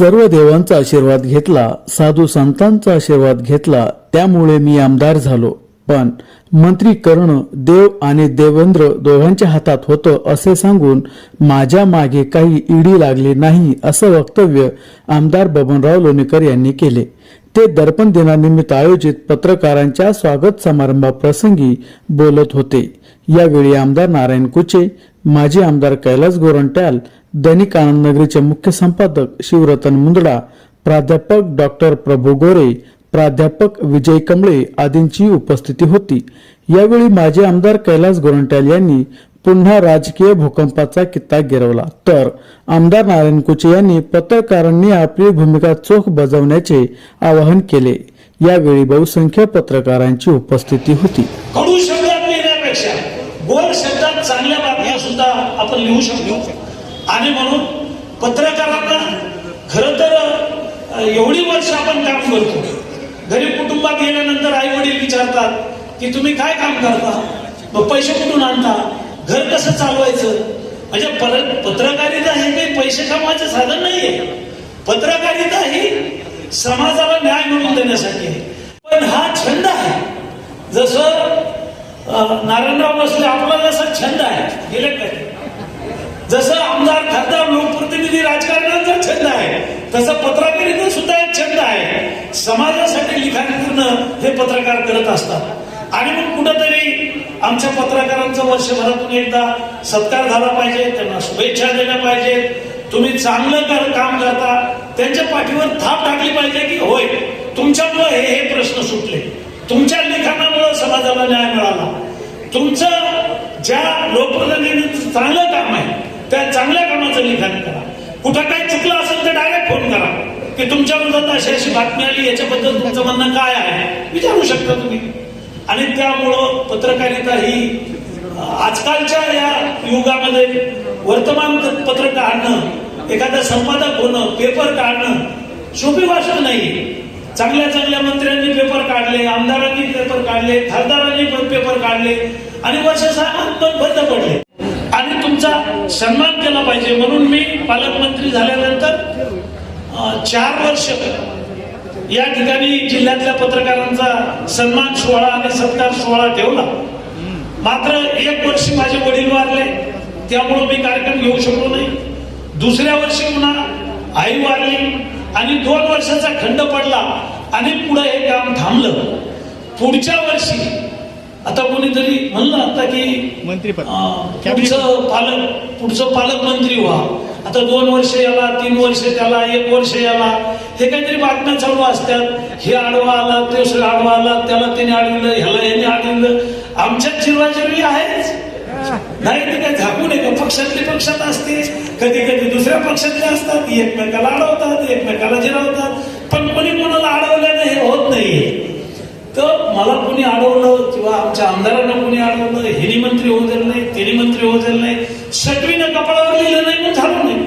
सर्व देवांचा आशीर्वाद घेतला साधू संतांचा आशीर्वाद घेतला त्यामुळे मी आमदार झालो. पण मंत्री कर्ण देव आणि देवेंद्र दोघांच्या हातात होतं असे सांगून माझ्या मागे काही ईडी लागली नाही असं वक्तव्य आमदार बबनराव लोणीकर यांनी केले. ते दर्पण दिनानिमित्त आयोजित पत्रकारांच्या स्वागत समारंभाप्रसंगी बोलत होते. यावेळी आमदार नारायण कुचे माजी आमदार कैलास गोरंट्याल दैनिक आनंद नगरीचे मुख्य संपादक शिवरतन मुंदडा प्राध्यापक डॉक्टर प्रभू गोरे प्राध्यापक विजय कमळे आदींची उपस्थिती होती. यावेळी माजी आमदार कैलास गोरंट्याल यांनी पुन्हा राजकीय भूकंपाचा कित्ता गिरवला. तर आमदार नारायण कुचे यांनी पत्रकारांनी आपली भूमिका चोख बजावण्याचे आवाहन केले. यावेळी बहुसंख्य पत्रकारांची उपस्थिती होती. कडू शब्दात लिहिण्यापेक्षा गोड शब्दात चांगल्या बातम्या सुद्धा आपण लिहू शकतो. आणि म्हणून पत्रकारांना खर तर एवढी वर्ष आपण काम करतो. घरी कुटुंबात गेल्यानंतर आई वडील विचारतात की तुम्ही काय काम करता? मग पैसे कुठून आणता? घर कसं चालवायचं? म्हणजे पर पत्रकारिता हे काही पैसे कमवायचं साधन नाहीये. पत्रकारिता ही समाजाला न्याय मिळवून देण्यासाठी आहे. पण हा छंद आहे. जसं नारायणराव बसले आपला जसा छंद आहे. गेले काय जसं आमदार खासदार लोकप्रतिनिधी राजकारणाचा छंद आहे तसं पत्रकारिता सुद्धा एक छंद आहे. समाजासाठी लिखाण करणं हे पत्रकार करत असतात. आणि मग कुठंतरी आमच्या पत्रकारांचा वर्षभरातून एकदा सत्कार झाला पाहिजे त्यांना शुभेच्छा दिल्या पाहिजेत. तुम्ही चांगलं कर काम करता त्यांच्या पाठीवर थाप टाकली पाहिजे की होय तुमच्यामुळे हे हे प्रश्न सुटले. तुमच्या लिखाणामुळं समाजाला न्याय मिळाला. तुमचं ज्या लोकप्रतिनिधीचं चांगलं काम आहे त्या चांगल्या कामाचं लिखाण करा. कुठं काही चुकलं असेल तर डायरेक्ट फोन करा की तुमच्या विरोधात अशी अशी बातमी आली याच्याबद्दल तुमचं म्हणणं काय आहे? विचारू शकता तुम्ही. आणि त्यामुळं पत्रकारिता ही आजकालच्या या युगामध्ये वर्तमान पत्र काढणं एखादा संपादक होणं पेपर काढणं सोपी गोष्ट नाही. चांगल्या चांगल्या मंत्र्यांनी पेपर काढले आमदारांनी पेपर काढले खासदारांनी पण पेपर काढले आणि वर्षासाहेबांत पण बंद पडले. आणि तुमचा सन्मान केला पाहिजे. म्हणून मी पालकमंत्री झाल्यानंतर चार वर्ष या ठिकाणी जिल्ह्यातल्या पत्रकारांचा सन्मान सोहळा आणि सत्कार सोहळा ठेवला. मात्र एक वर्षी माझे वडील वारले त्यामुळे मी कार्यक्रम घेऊ शकलो नाही. दुसऱ्या वर्षी पुन्हा आई वारली आणि दोन वर्षाचा खंड पडला आणि पुढे हे काम थांबलं. पुढच्या वर्षी आता कोणीतरी म्हणलं आता की मंत्रीपद. अं, पुढचं पालक पुढचं पालकमंत्री व्हा. आता दोन वर्ष याला तीन वर्ष त्याला एक वर्ष याला. हे काहीतरी बातम्या चालू असतात. हे आडवा आला ते आडवा आला त्याला त्याने अडविलं ह्याला याने अडविलं आमच्यात चिरवाचिरवी आहेच. नाही ते काय झाकून आहे का पक्षातले पक्षात असते कधी कधी दुसऱ्या पक्षातले असतात एकमेकाला अडवतात एकमेकाला जिरवतात. पण कोणी कोणाला अडवल्यानं हे होत नाहीये. तर मला कोणी अडवलं किंवा आमच्या आमदारांना कोणी अडवलं हेनी मंत्री होऊ दिलं नाही तेनी मंत्री होऊ दिलं नाही सटवीनं कपाळावर लिहिलं नाही म्हणून झालं नाही.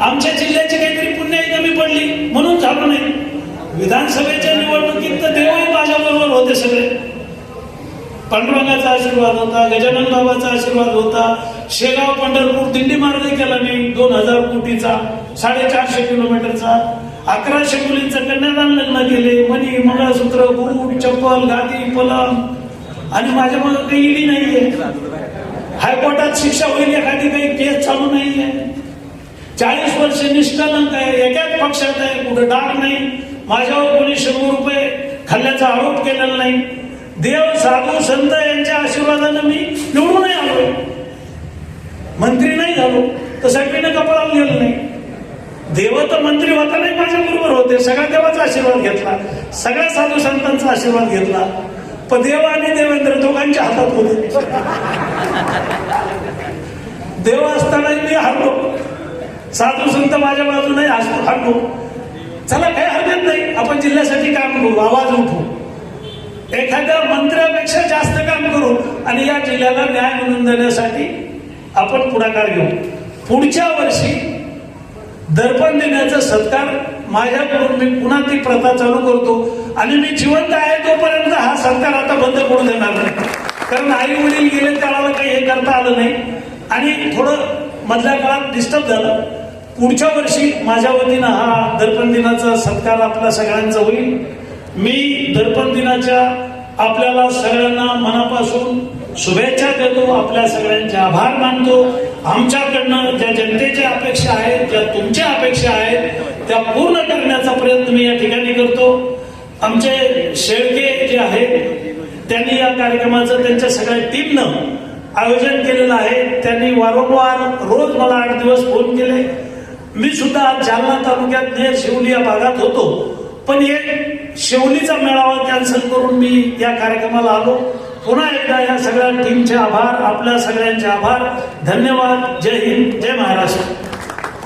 आमच्या जिल्ह्याची काहीतरी पुण्याही कमी पडली म्हणून झालं नाही. विधानसभेच्या निवडणुकीत तर देवही माझ्याबरोबर होते सगळे. पांडुरंगाचा आशीर्वाद होता गजानन बाबाचा आशीर्वाद होता. शेगाव पंढरपूर दिंडी मार्ग केला मी दोन हजार कोटीचा साडेचारशे किलोमीटरचा. अकराशे मुलींचं कन्यादान लग्न केले मणी मंगळसूत्र बूट चप्पल गादी पलंग. आणि माझ्या मग काही इडी नाहीये. हायकोर्टात शिक्षा होईल एखादी काही केस चालू नाहीये चाळीस वर्ष निष्कलंक आहे एकाच पक्षात आहे कुठं डाग नाही. माझ्यावर कोणी शंभर रुपये खाल्ल्याचा आरोप केलेला नाही. देव साधू संत यांच्या आशीर्वादानं मी निवडूनही आलो. मंत्री नाही झालो तर सगळीनं कपाळाला लिहिलं नाही. देव तर मंत्री होता नाही माझ्या बरोबर होते. सगळ्या देवाचा आशीर्वाद घेतला. सगळ्या साधू संतांचा आशीर्वाद घेतला. पण देव आणि देवेंद्र दोघांच्या हातात होते. देव असतानाही मी हरलो. साधू संत माझ्या बाजूने हरलो. चला काही हरकत नाही. आपण जिल्ह्यासाठी काम करू. आवाज उठू. एखाद्या मंत्र्यापेक्षा जास्त काम करू आणि या जिल्ह्याला न्याय मिळवून देण्यासाठी आपण पुढाकार घेऊ. पुढच्या वर्षी दर्पण देण्याचा सत्कार माझ्याकडून मी पुन्हा ती प्रथा चालू करतो आणि मी जिवंत आहे तोपर्यंत हा सरकार आता बंद करून देणार नाही. कारण आई वडील गेले त्याला काही हे करता आलं नाही. आणि थोडं मधल्या काळात डिस्टर्ब झालं. पुढच्या वर्षी माझ्या वतीनं हा दर्पण दिनाचा सत्कार आपल्या सगळ्यांचा होईल. मी दर्पण दिनाच्या आपल्याला सगळ्यांना मनापासून शुभेच्छा देतो आपल्या सगळ्यांचे आभार मानतो. आमच्याकडनं ज्या जनतेच्या अपेक्षा आहेत ज्या तुमच्या अपेक्षा आहेत त्या पूर्ण करण्याचा प्रयत्न मी या ठिकाणी करतो. आमचे शेळके जे आहेत त्यांनी या कार्यक्रमाचं त्यांच्या सगळ्या टीमनं आयोजन केलेलं आहे. त्यांनी वारंवार रोज मला आठ दिवस फोन केले. मी सुद्धा जालना तालुक्यात नेर शिवली या भागात होतो. पण एक शिवलीचा मेळावा कॅन्सल करून मी या कार्यक्रमाला आलो. पुन्हा एकदा या सगळ्या टीमचे आभार आपल्या सगळ्यांचे आभार. धन्यवाद. जय हिंद. जय महाराष्ट्र.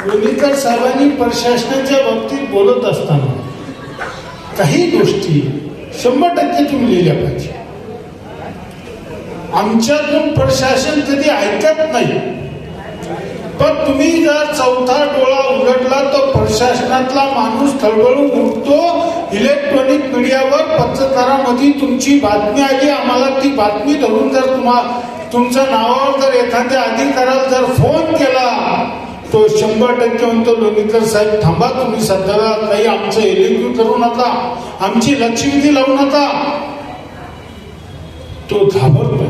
लोणीकर साहेबांनी प्रशासनाच्या बाबतीत बोलत असताना काही गोष्टी शंभर टक्के तुम्ही लिहिल्या पाहिजे. आमच्यातून प्रशासन कधी ऐकत नाही. पण तुम्ही जर चौथा डोळा उघडला तर प्रशासनातला माणूस थळबळून उठतो. इलेक्ट्रॉनिक मीडियावर पत्रकारामध्ये तुमची बातमी आली आम्हाला ती बातमी धरून जर तुम्हा तुमच्या नावावर जर एखाद्या अधिकाऱ्याला जर फोन केला तो शंभर टक्के म्हणतो लोणीकर साहेब थांबा तुम्ही सध्याला काही आमचं एलिक्यू करू नका. आमची लक्षवेधी लावू नका. तो घाबरतो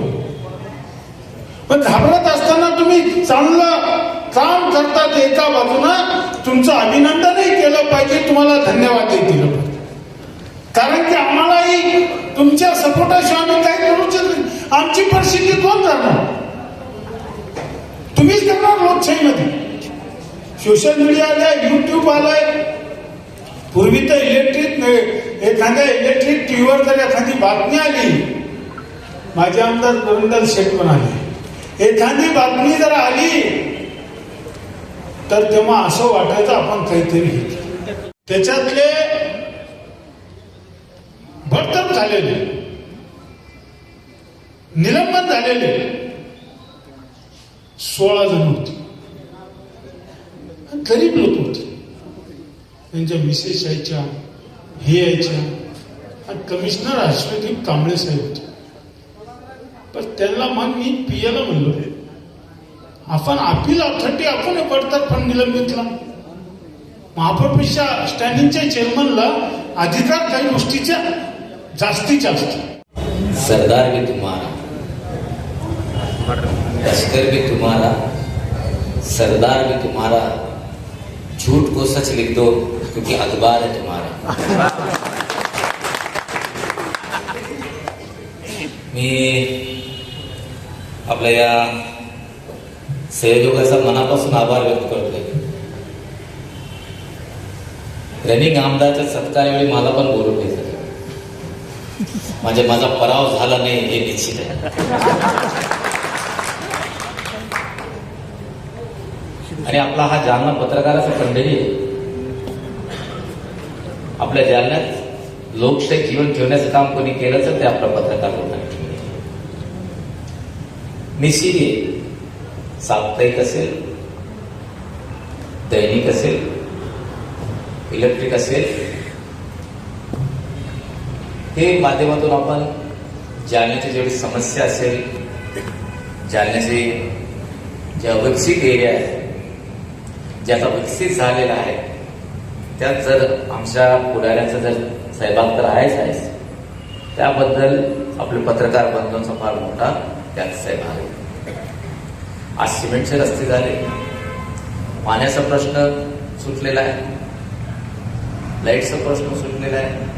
पण घाबरत असताना तुम्ही चांगलं काम करतात एका बाजूनं तुमचं अभिनंदनही केलं पाहिजे तुम्हाला धन्यवादही दिलं पाहिजे. कारण की आम्हालाही तुमच्या सपोर्टाशिवाय आम्ही काय करू आमची परिस्थिती कोण करणार तुम्हीच करणार लोकशाहीमध्ये. सोशल मीडिया आलाय युट्यूब आलाय. पूर्वी तर इलेक्ट्रिक एखाद्या इलेक्ट्रिक टीव्हीवर जर एखादी बातमी आली माझे आमदार गोविंद शेठ पण आले. एखादी बातमी जर आली तर तेव्हा असं वाटायचं आपण काहीतरी त्याच्यातले बडतप झालेले निलंबन झालेले सोळा जण होते. गरीब लोक होते. त्यांच्या मिसेस यायच्या हे यायच्या आणि कमिशनर अश्वदीप कांबळे साहेब होते. पण त्यांना मग मी पियाला म्हणलो आपण अपील ऑथॉरिटी आपण पडतात पण निलंबितला. महापौरपेक्षा स्टँडिंगच्या चेअरमनला अधिकार काही गोष्टीच्या जास्तीत जास्त. सरदार भी तुम्हारा लश्कर भी तुम्हारा सरदार भी तुम्हारा झूठ को सच लिख दो क्योंकि अखबार है तुम्हारा. मी आपल्या या सहयोगाचा मनापासून आभार व्यक्त करतोय. रनिंग आमदारच्या सत्कारावेळी मला पण बोलून झाले म्हणजे माझा पराव झाला नाही हे निश्चित आहे. आणि आपला हा जालना पत्रकाराचा खंडही आपल्या जालन्यात लोकशाही जीवन ठेवण्याचं काम कोणी केलं तर ते आपला पत्रकार होता निश्चित आहे. साप्ताहिक असेल दैनिक असेल इलेक्ट्रिक असेल हे माध्यमातून आपण जालन्याची जेवढी समस्या असेल जालन्याचे जे अविकसित एरिया आहे जे आता विकसित झालेला आहे त्यात जर आमच्या पुढाऱ्यांचा जर सहभाग तर आहेच आहेच. त्याबद्दल आपले पत्रकार बंधूंचा फार मोठा त्यात सहभाग आहे. आज सिमेंटचे रस्ते झाले. पाण्याचा प्रश्न सुटलेला आहे. लाईटचा प्रश्न सुटलेला आहे.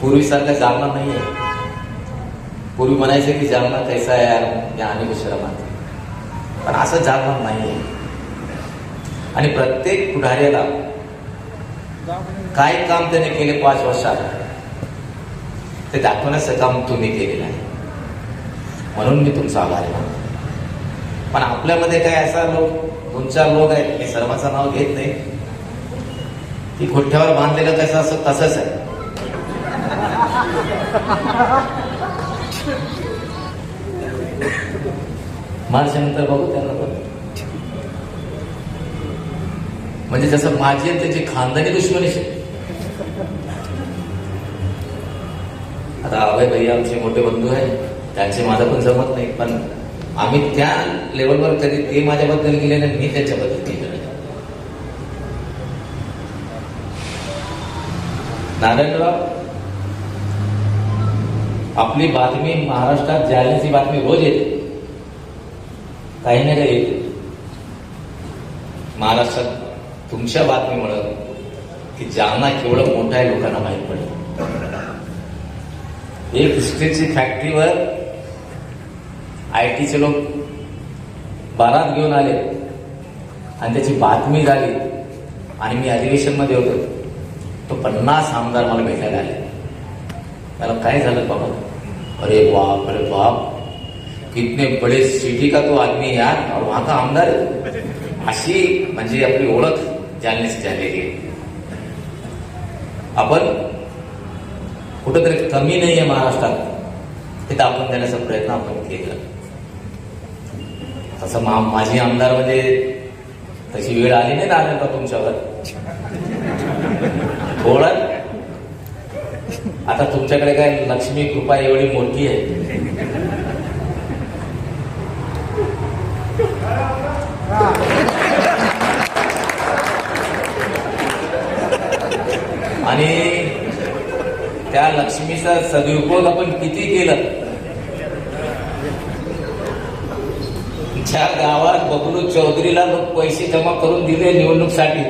पूर्वीसारखा जालना नाही आहे पूर्वी म्हणायचे की जालना कैसा आहे यार? या आणि शहरात पण असं जालना नाही आहे आणि प्रत्येक पुढाऱ्याला काय काम त्याने केले पाच वर्षात? ते दाखवण्याचं काम तुम्ही केलेलं आहे. म्हणून मी तुमचा आभारी मानतो. पण आपल्यामध्ये काय असा लोक दोन चार लोक आहेत मी सर्वांचं नाव घेत नाही. ती खोठ्यावर बांधलेलं कसं असं तसंच आहे. माणसानंतर बघू त्यांना पण. म्हणजे जसं माझी त्याची खानदानी दुश्मनी आता अभय भैया आमचे मोठे बंधू आहे त्यांचे माझं पण जमत नाही पण आम्ही त्या लेवलवर तरी ते माझ्याबद्दल गेले ना मी त्याच्याबद्दल गेलो नारायणराव आपली बातमी महाराष्ट्रात जाण्याची बातमी रोज येते काही नाही काही महाराष्ट्रात तुमच्या बातमीमुळं की जालना केवढं मोठं आहे लोकांना माहीत पडेल. एक स्टीलची फॅक्टरीवर आय टीचे लोक बारात घेऊन आले. आणि त्याची बातमी झाली. आणि मी अधिवेशनमध्ये होतो. तो पन्नास आमदार मला भेटायला आले. त्याला काय झालं बाबा? अरे बाप अरे बाप. कितने बड़े सिटी का तो आदमी यार? और वहां का आमदार है? अशी म्हणजे आपली ओळख जालन्याची झालेली आहे आपण कुठंतरी कमी नाही आहे महाराष्ट्रात. तिथं आपण देण्याचा प्रयत्न आपण केला. तसं मा माझी आमदार म्हणजे तशी वेळ आली नाही ना का तुमच्यावर. थोडं. आता तुमच्याकडे काय लक्ष्मी कृपा एवढी मोठी आहे. आणि त्या लक्ष्मीचा सदुपयोग आपण किती केलं? ज्या गावात बबलू चौधरीला लोक पैसे जमा करून दिले निवडणूकसाठी.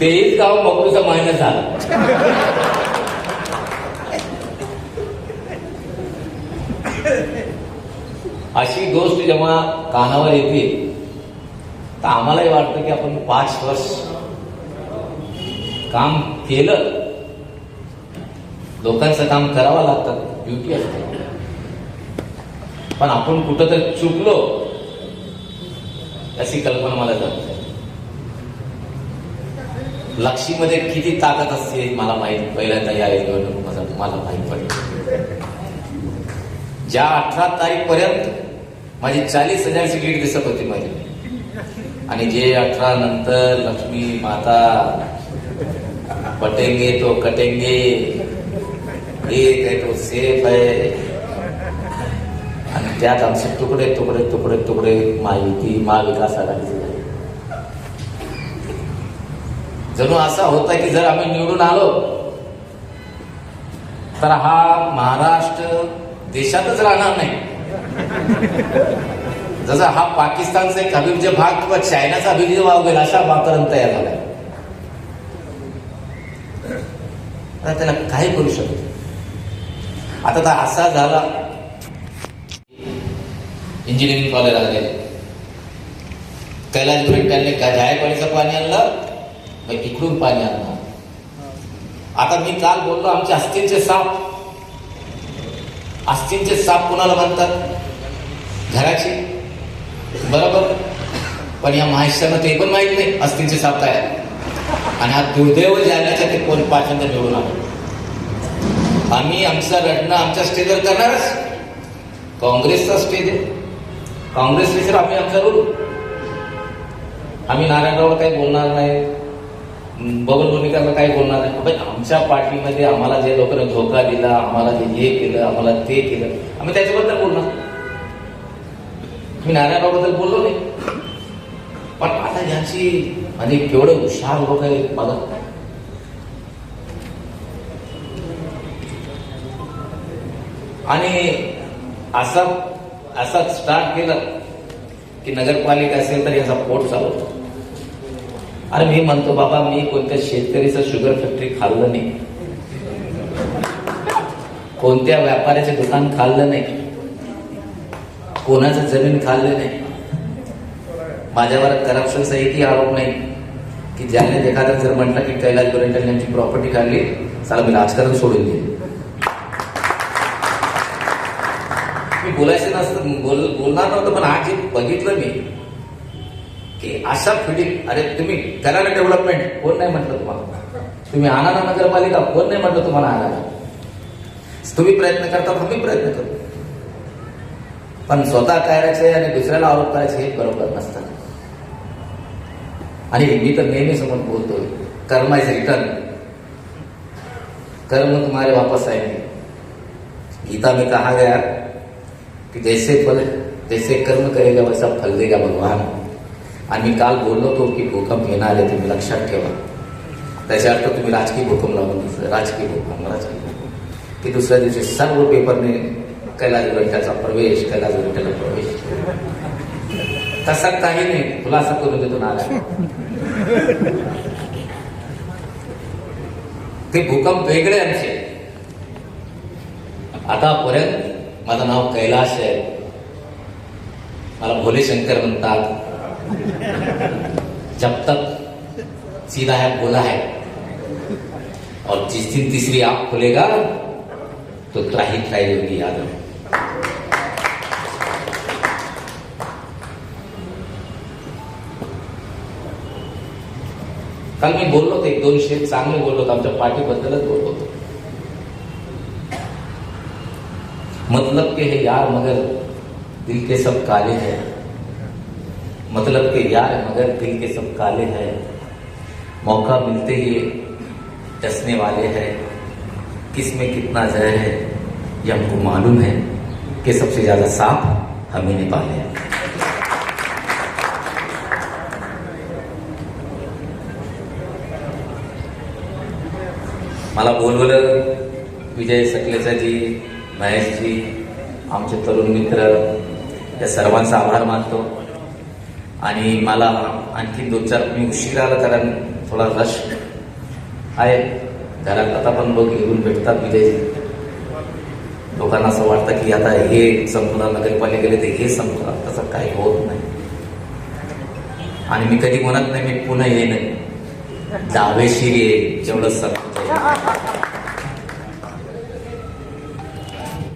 तेच गाव बबलूचा मायनस झाला. अशी गोष्ट जेव्हा कानावर येते तर आम्हालाही वाटतं की आपण पाच वर्ष काम केलं. लोकांचं काम करावं लागतं ड्युटी असते. पण आपण कुठं तर चुकलो अशी कल्पना मला जात लक्षीमध्ये किती ताकद असते मला माहीत पहिल्यांदा या निवडणुकीमध्ये मला माहीत पडलं. ज्या अठरा तारीख पर्यंत माझी चाळीस हजारची लीड दिसत होती माझी. आणि जे अठरा नंतर लक्ष्मी माता पटेंगे तो कटेंगे एक आहे तो सेफ आहे. त्यात आमचे तुकडे तुकडे तुकडे तुकडे माहिती महाविकास आघाडीचे झाले जणू असा होता की जर आम्ही निवडून आलो तर हा महाराष्ट्र देशातच राहणार नाही. जसा हा पाकिस्तानचा एक अभिवृद्धी भाग किंवा चायनाचा अभिवृद्धी भाग होईल अशा वातावरण तयार झालाय. त्याला काही करू शकतो आता तर असा झाला इंजिनिअरिंग कॉलेज आले. कैलासपुरी त्यांनी जायकवाडीचं पाणी आणलं मग इकडून पाणी आणलं. आता मी काल बोललो आमचे अस्थिंचे साप. अस्थिंचे साप कुणाला म्हणतात? घराची. बरोबर? पण या महाराष्ट्रानं ते पण माहीत नाही अस्थिंचे साप काय आहे. आणि हा दुर्दैव जाण्याच्या ते कोण पाचंद निवडून आलो. आम्ही आमचं रडणं आमच्या स्टेजवर करणारच. काँग्रेसचा स्टेज आहे. काँग्रेस विचार आम्ही आमचं बोलू आम्ही नारायणरावला काही बोलणार नाही. बबन भूमिकाला काही बोलणार नाही. आमच्या पार्टीमध्ये आम्हाला जे लोकांनी धोका दिला आम्हाला जे हे केलं आम्हाला ते केलं आम्ही त्याच्याबद्दल बोलणार. मी नारायणरावबद्दल बोललो नाही. पण आता ह्याची म्हणजे केवढे हुशार लोक आहेत बघा. आणि असा असा स्टार्ट केलं की नगरपालिका असेल तर याचा पोट चालवतो अरे मी म्हणतो बाबा मी कोणत्या शेतकरीचं शुगर फॅक्टरी खाल्लं नाही। कोणत्या व्यापाऱ्याचे दुकान खाल्लं नाही। कोणाचं जमीन खाल्लं नाही। माझ्यावर करप्शनचा एकही आरोप नाही की ज्याने एखादा जर म्हटलं की कैलास गोरेंटल यांची प्रॉपर्टी काढली चला मी राजकारण सोडून दिली मी बोलायचं नसतं. बोल बोलणार नव्हतं पण आज जे बघितलं मी की अशा फिटिंग अरे तुम्ही करायला डेव्हलपमेंट कोण नाही म्हटलं तुम्हाला? तुम्ही आणा नगरपालिका कोण नाही म्हटलं तुम्हाला आणायला तुम्ही प्रयत्न करता आम्ही प्रयत्न करतो. पण स्वतः करायचे आणि दुसऱ्याला आरोप करायचे हे बरोबर नसतं. आणि मी तर नेहमी समोर बोलतोय कर्म इज रिटर्न कर्म तुम्हारे वापस आएंगे. गीता में कहा गया की जैसे फल जैसे कर्म करेगा वैसा फल देगा भगवान। आणि मी काल बोललो होतो की भूकंप येणार आहे तुम्ही लक्षात ठेवा. त्याच्या अर्थ तुम्ही राजकीय भूकंप लावून दुसरं राजकीय भूकंप राजकीय भूकंप. की दुसऱ्या दिवशी सर्व पेपरने कैलास विठ्ठलचा प्रवेश कैलास विठ्ठलचा प्रवेश. तसा काही नाही. खुलासा करून देतो नारायण. ते भूकंप वेगळे आमचे. आतापर्यंत माझं नाव कैलाश आहे. मला भोले शंकर म्हणतात. जब तक सीधा है, बोला है. और जिस दिन तीसरी आँख खुलेगा तो त्राही त्राही होगी, याद काल मी बोललो होतो एक दोन शेत चांगले बोललो आमच्या पार्टीबद्दलच बोललो मतलब के है यार मगर दिल के सब काले हैं। मतलब के यार मगर दिल के सब काले हैं। मौका मिलते ही डसने वाले हैं। किसमें कितना जहर है, ये हमको मालूम है कि सबसे ज़्यादा सांप हमें ने पाले हैं। मला बोलवलं विजय सकलेचाजी महेशजी आमचे तरुण मित्र या सर्वांचा आभार मानतो. आणि मला आणखी दोन चार मी उशीर आला कारण थोडा रश आहे. घरात आता पण लोक येऊन भेटतात विजयजी लोकांना असं वाटतं की आता हे संपलं नगरपालिकेला ते हे संपलं तसं काही होत नाही. आणि मी कधी म्हणत नाही मी पुन्हा येईन. दावेशीर येईल जेवढं संपत